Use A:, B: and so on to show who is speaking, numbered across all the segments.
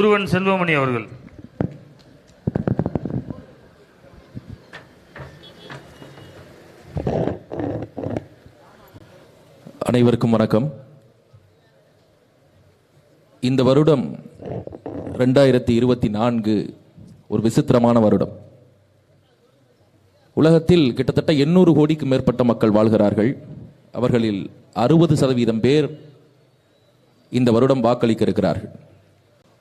A: முருகன் செல்வமணி அவர்கள்.
B: அனைவருக்கும் வணக்கம். இந்த வருடம் ரெண்டாயிரத்தி இருபத்தி நான்கு ஒரு விசித்திரமான வருடம். உலகத்தில் கிட்டத்தட்ட எண்ணூறு கோடிக்கு மேற்பட்ட மக்கள் வாழ்கிறார்கள். அவர்களில் அறுபது சதவீதம் பேர் இந்த வருடம் வாக்களிக்க இருக்கிறார்கள்.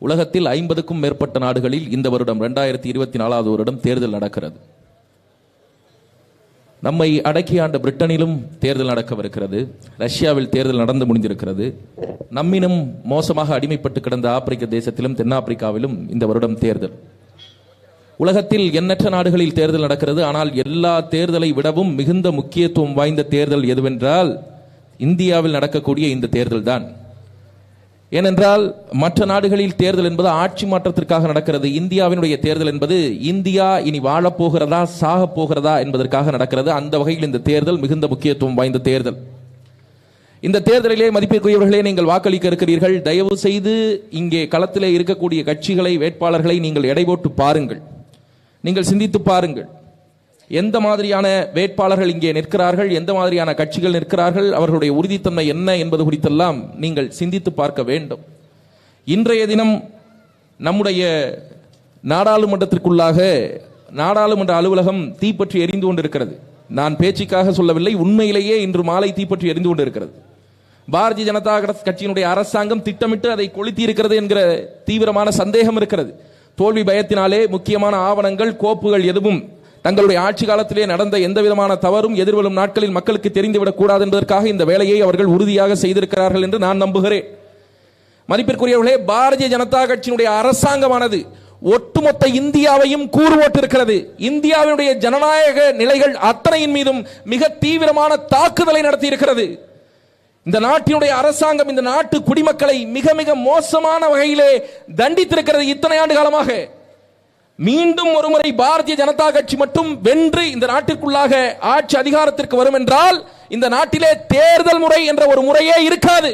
B: உலகத்தில் ஐம்பதுக்கும் மேற்பட்ட நாடுகளில் இந்த வருடம் ரெண்டாயிரத்தி இருபத்தி நாலாவது வருடம் தேர்தல் நடக்கிறது. நம்மை அடக்கி ஆண்ட பிரிட்டனிலும் தேர்தல் நடக்கவிருக்கிறது. ரஷ்யாவில் தேர்தல் நடந்து முடிந்திருக்கிறது. நம்மினும் மோசமாக அடிமைப்பட்டு கிடந்த ஆப்பிரிக்க தேசத்திலும் தென்னாப்பிரிக்காவிலும் இந்த வருடம் தேர்தல். உலகத்தில் எண்ணற்ற நாடுகளில் தேர்தல் நடக்கிறது. ஆனால் எல்லா தேர்தலை விடவும் மிகுந்த முக்கியத்துவம் வாய்ந்த தேர்தல் எதுவென்றால் இந்தியாவில் நடக்கக்கூடிய இந்த தேர்தல் தான் ஏனென்றால் மற்ற நாடுகளில் தேர்தல் என்பது ஆட்சி மாற்றத்திற்காக நடக்கிறது. இந்தியாவினுடைய தேர்தல் என்பது இந்தியா இனி வாழப்போகிறதா சாக சாகப் போகிறதா என்பதற்காக நடக்கிறது. அந்த வகையில் இந்த தேர்தல் மிகுந்த முக்கியத்துவம் வாய்ந்த தேர்தல். இந்த தேர்தலிலே மதிப்பிற்குரியவர்களே நீங்கள் வாக்களிக்க இருக்கிறீர்கள். தயவு செய்து இங்கே களத்திலே இருக்கக்கூடிய கட்சிகளை வேட்பாளர்களை நீங்கள் எடை போட்டு பாருங்கள். நீங்கள் சிந்தித்து பாருங்கள். எந்த மாதிரியான வேட்பாளர்கள் இங்கே நிற்கிறார்கள் எந்த மாதிரியான கட்சிகள் நிற்கிறார்கள் அவர்களுடைய உறுதித்தன்மை என்ன என்பது குறித்தெல்லாம் நீங்கள் சிந்தித்து பார்க்க வேண்டும். இன்றைய தினம் நம்முடைய நாடாளுமன்றத்திற்குள்ளாக நாடாளுமன்ற அலுவலகம் தீப்பற்றி எரிந்து கொண்டிருக்கிறது. நான் பேச்சுக்காக சொல்லவில்லை உண்மையிலேயே இன்று மாலை தீப்பற்றி எரிந்து கொண்டிருக்கிறது. பாரதிய ஜனதா கட்சியினுடைய அரசாங்கம் திட்டமிட்டு அதை கொளுத்தி இருக்கிறது என்கிற தீவிரமான சந்தேகம் இருக்கிறது. தோல்வி பயத்தினாலே முக்கியமான ஆவணங்கள் கோப்புகள் எதுவும் தங்களுடைய ஆட்சி காலத்திலே நடந்த எந்த விதமான தவறும் எதிர்வரும் நாட்களில் மக்களுக்கு தெரிந்துவிடக் கூடாது என்பதற்காக இந்த வேலையை அவர்கள் உறுதியாக செய்திருக்கிறார்கள் என்று நான் நம்புகிறேன். மதிப்பிற்குரியவர்களே பாரதிய ஜனதா கட்சியினுடைய அரசாங்கமானது ஒட்டுமொத்த இந்தியாவையும் கூறுபோட்டிருக்கிறது இந்தியாவினுடைய ஜனநாயக நிலைகள் அத்தனையின் மீதும் மிக தீவிரமான தாக்குதலை நடத்தி இருக்கிறது இந்த நாட்டினுடைய அரசாங்கம் இந்த நாட்டு குடிமக்களை மிக மிக மோசமான வகையிலே தண்டித்திருக்கிறது இத்தனை ஆண்டு காலமாக. மீண்டும் ஒருமுறை பாரதிய ஜனதா கட்சி மட்டும் வென்று இந்த நாட்டிற்குள்ளாக ஆட்சி அதிகாரத்திற்கு வரும் என்றால் இந்த நாட்டிலே தேர்தல் முறை என்ற ஒரு முறையே இருக்காது.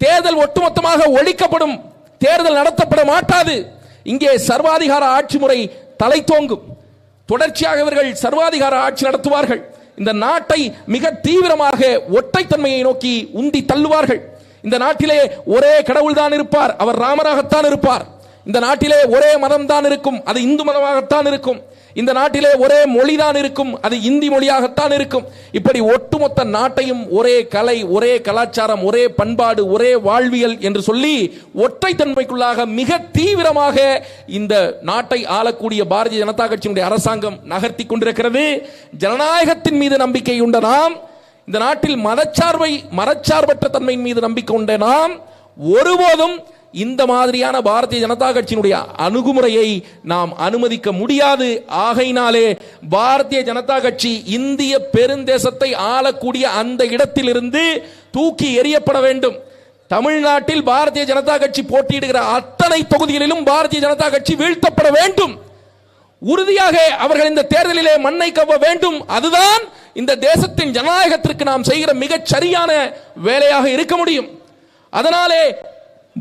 B: தேர்தல் ஒட்டுமொத்தமாக ஒழிக்கப்படும். தேர்தல் நடத்தப்பட மாட்டாது. இங்கே சர்வாதிகார ஆட்சி முறை தலை தோங்கும் தொடர்ச்சியாக இவர்கள் சர்வாதிகார ஆட்சி நடத்துவார்கள். இந்த நாட்டை மிக தீவிரமாக ஒற்றைத்தன்மையை நோக்கி உந்தி தள்ளுவார்கள். இந்த நாட்டிலே ஒரே கடவுள் தான் இருப்பார். அவர் ராமராகத்தான் இருப்பார். இந்த நாட்டிலே ஒரே மதம் தான் இருக்கும் அது இந்து மதமாகத்தான் இருக்கும். இந்த நாட்டிலே ஒரே மொழி தான் இருக்கும் அது இந்தி மொழியாகத்தான் இருக்கும். இப்படி ஒட்டுமொத்த நாட்டையும் ஒரே கலை ஒரே கலாச்சாரம் ஒரே பண்பாடு ஒரே வாழ்வியல் என்று சொல்லி ஒற்றைத்தன்மைக்குள்ளாக மிக தீவிரமாக இந்த நாட்டை ஆளக்கூடிய பாரதிய ஜனதா கட்சியினுடைய அரசாங்கம் நகர்த்தி கொண்டிருக்கிறது. ஜனநாயகத்தின் மீது நம்பிக்கை உண்ட நாம் இந்த நாட்டில் மதச்சார்பை மரச்சார்பற்ற தன்மையின் மீது நம்பிக்கை உண்ட நாம் ஒருபோதும் இந்த மாதிரியான பாரதிய ஜனதா கட்சியினுடைய அணுகுமுறையை நாம் அனுமதிக்க முடியாது. ஆகையினாலே பாரதிய ஜனதா கட்சி இந்திய பெருந்தேசத்தை ஆளக்கூடிய அந்த இடத்திலிருந்து தூக்கி எறியப்பட வேண்டும். தமிழ்நாட்டில் பாரதிய ஜனதா கட்சி போட்டியிடுகிற அத்தனை தொகுதிகளிலும் பாரதிய ஜனதா கட்சி வீழ்த்தப்பட வேண்டும். உறுதியாக அவர்கள் இந்த தேர்தலிலே மண்ணை கவ்வ வேண்டும். அதுதான் இந்த தேசத்தின் ஜனநாயகத்திற்கு நாம் செய்கிற மிகச் சரியான வேலையாக இருக்க முடியும். அதனாலே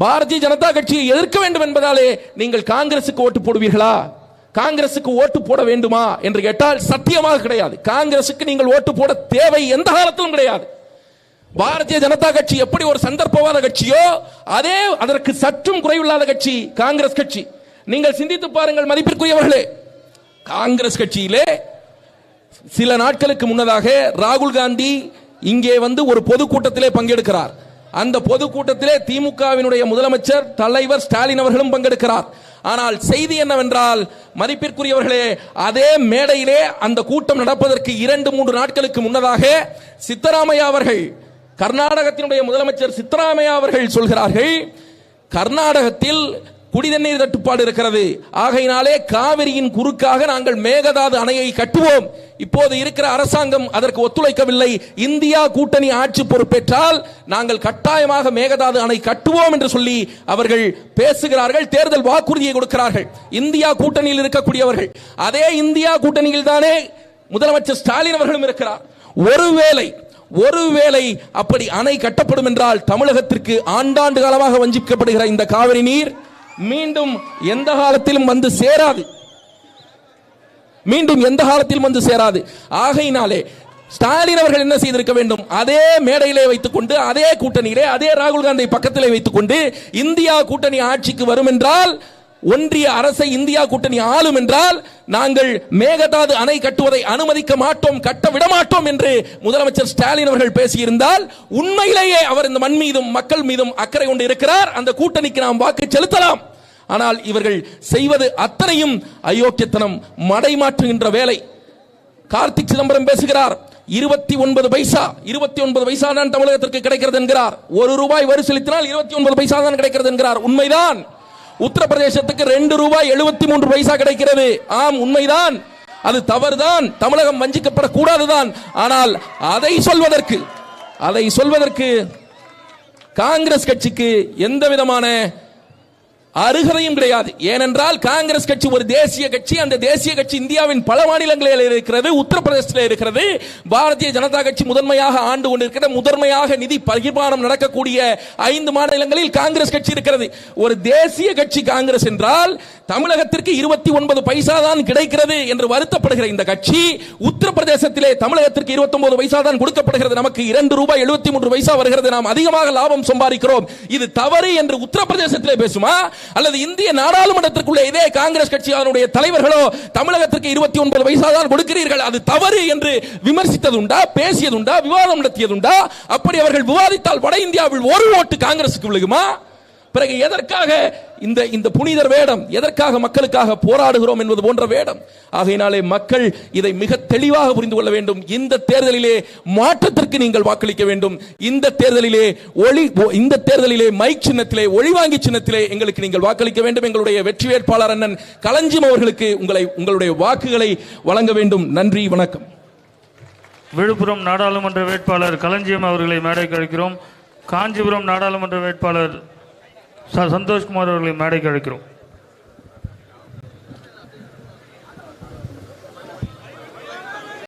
B: பாரதிய ஜனதா கட்சியை எதிர்க்க வேண்டும் என்பதாலே நீங்கள் காங்கிரசுக்கு ஓட்டு போடுவீர்களா? காங்கிரசுக்கு ஓட்டு போட வேண்டுமா என்று கேட்டால் சத்தியமாக கிடையாது. காங்கிரசுக்கு நீங்கள் ஓட்டு போட தேவை எந்த காலத்திலும் கிடையாது. பாரதிய ஜனதா கட்சி எப்படி ஒரு சந்தர்ப்பவாத கட்சியோ அதே அதற்கு சற்றும் குறைவில்லாத கட்சி காங்கிரஸ் கட்சி. நீங்கள் சிந்தித்து பாருங்கள் மதிப்பிற்குரியவர்களே காங்கிரஸ் கட்சியிலே சில நாட்களுக்கு முன்னதாக ராகுல் காந்தி இங்கே வந்து ஒரு பொதுக்கூட்டத்திலே பங்கெடுக்கிறார். அந்த பொதுக்கூட்டத்திலே திமுகவினுடைய முதலமைச்சர் தலைவர் ஸ்டாலின் அவர்களும் பங்கெடுக்கிறார். ஆனால் செய்தி என்னவென்றால் மதிப்பிற்குரியவர்களே அதே மேடையிலே அந்த கூட்டம் நடப்பதற்கு இரண்டு மூன்று நாட்களுக்கு முன்னதாக சித்தராமையா அவர்கள் கர்நாடகத்தினுடைய முதலமைச்சர் சித்தராமையா அவர்கள் சொல்கிறார்கள் கர்நாடகத்தில் குடிதண்ணீர் தட்டுப்பாடு இருக்கிறது. ஆகையினாலே காவிரியின் குறுக்காக நாங்கள் மேகதாது அணையை கட்டுவோம். இப்போது இருக்கிற அரசாங்கம் அதற்கு ஒத்துழைக்கவில்லை. இந்தியா கூட்டணி ஆட்சி பொறுப்பேற்றால் நாங்கள் கட்டாயமாக மேகதாது அணை கட்டுவோம் என்று சொல்லி அவர்கள் பேசுகிறார்கள் தேர்தல் வாக்குறுதியை கொடுக்கிறார்கள். இந்தியா கூட்டணியில் இருக்கக்கூடியவர்கள். அதே இந்தியா கூட்டணியில் தானே முதலமைச்சர் ஸ்டாலின் அவர்களும் இருக்கிறார். ஒருவேளை ஒருவேளை அப்படி அணை கட்டப்படும் என்றால் தமிழகத்திற்கு ஆண்டாண்டு காலமாக வஞ்சிக்கப்படுகிற இந்த காவிரி நீர் மீண்டும் எந்த காலத்திலும் வந்து சேராது. மீண்டும் எந்த காலத்திலும் வந்து சேராது. ஆகையினாலே ஸ்டாலின் அவர்கள் என்ன செய்திருக்க வேண்டும்? அதே மேடையிலே வைத்துக் கொண்டு அதே கூட்டணியிலே அதே ராகுல் காந்தி பக்கத்திலே வைத்துக் கொண்டு இந்தியா கூட்டணி ஆட்சிக்கு வரும் என்றால் ஒன்றிய அரசை இந்தியா கூட்டணி ஆளும் என்றால் நாங்கள் மேகதாது அணை கட்டுவதை அனுமதிக்க மாட்டோம் கட்ட விட மாட்டோம் என்று முதலமைச்சர் ஸ்டாலின் அவர்கள் பேசியிருந்தால் உண்மையிலேயே அவர் இந்த மண் மீதும் மக்கள் மீதும் அக்கறை கொண்டு இருக்கிறார். அந்த கூட்டணிக்கு நாம் வாக்கு செலுத்தலாம். ஆனால் இவர்கள் செய்வது அத்தனையும் அயோக்கியத்தனம் மடைமாற்றுகின்ற வேலை. கார்த்திக் சிதம்பரம் பேசுகிறார் இருபத்தி ஒன்பது பைசா இருபத்தி ஒன்பது பைசா தான் தமிழகத்திற்கு கிடைக்கிறது என்கிறார். ஒரு ரூபாய் வரி செலுத்தினால் இருபத்தி ஒன்பது பைசா தான் கிடைக்கிறது என்கிறார். உண்மைதான். உத்தரப்பிரதேசத்துக்கு ரெண்டு ரூபாய் எழுபத்தி மூன்று பைசா கிடைக்கிறது. ஆம் உண்மைதான். அது தவறுதான். தமிழகம் வஞ்சிக்கப்படக்கூடாதுதான். ஆனால் அதை சொல்வதற்கு அதை சொல்வதற்கு காங்கிரஸ் கட்சிக்கு எந்த விதமான அருகதையும் கிடையாது. ஏனென்றால் காங்கிரஸ் கட்சி ஒரு தேசிய கட்சி அந்த தேசிய கட்சி இந்தியாவின் பல மாநிலங்களில் இருக்கிறது உத்தரப்பிரதேசத்தில் இருக்கிறது. பாரதிய ஜனதா கட்சி முதன்மையாக ஆண்டு கொண்டிருக்கிற முதன்மையாக நிதி பகிர்மானம் நடக்கக்கூடிய ஐந்து மாநிலங்களில் காங்கிரஸ் கட்சி இருக்கிறது. ஒரு தேசிய கட்சி காங்கிரஸ் என்றால் தமிழகத்திற்கு இருபத்தி ஒன்பது பைசா தான் கிடைக்கிறது என்று வருத்தப்படுகிற இந்த கட்சி உத்தரப்பிரதேசத்திலே தமிழகத்திற்கு இருபத்தி ஒன்பது பைசா தான் கொடுக்கப்படுகிறது. நமக்கு இரண்டு ரூபாய் எழுபத்தி மூன்று பைசா வருகிறது. நாம் அதிகமாக லாபம் சம்பாதிக்கிறோம். இது தவறு என்று உத்தரப்பிரதேசத்திலே பேசுமா? அல்லது இந்திய நாடாளுமன்றத்திற்குள்ளே இதே காங்கிரஸ் கட்சி அதனுடைய தலைவர்களோ தமிழகத்திற்கு இருபத்தி ஒன்பது பைசா தான் கொடுக்கிறீர்கள்? அது தவறு என்று விமர்சித்ததுண்டா? பேசியதுண்டா? விவாதம் நடத்தியதுண்டா? அப்படி அவர்கள் விவாதித்தால் வட இந்தியாவில் ஒரு ஓட்டு காங்கிரசுக்கு விழுகுமா? பிறகு எதற்காக இந்த இந்த புனிதர் வேடம் எதற்காக மக்களுக்காக போராடுகிறோம் என்பது போன்ற வேடம்? ஆகையினாலே மக்கள் இதை மிக தெளிவாக புரிந்து கொள்ள வேண்டும். இந்த தேர்தலிலே மாற்றத்திற்கு நீங்கள் வாக்களிக்க வேண்டும். இந்த தேர்தலிலே ஒளி இந்த தேர்தலிலே மைக் சின்னத்திலே ஒளிவாங்கி சின்னத்திலே எங்களுக்கு நீங்கள் வாக்களிக்க வேண்டும். எங்களுடைய வெற்றி வேட்பாளர் அண்ணன் களஞ்சியம் அவர்களுக்கு உங்களை உங்களுடைய வாக்குகளை வழங்க வேண்டும். நன்றி வணக்கம்.
A: விழுப்புரம் நாடாளுமன்ற வேட்பாளர் களஞ்சியம் அவர்களை மேடைக்கு அழைக்கிறோம். காஞ்சிபுரம் நாடாளுமன்ற வேட்பாளர் ச- சந்தோஷ்குமார் அவர்களை மேடைக்கு அழைக்கிறோம்.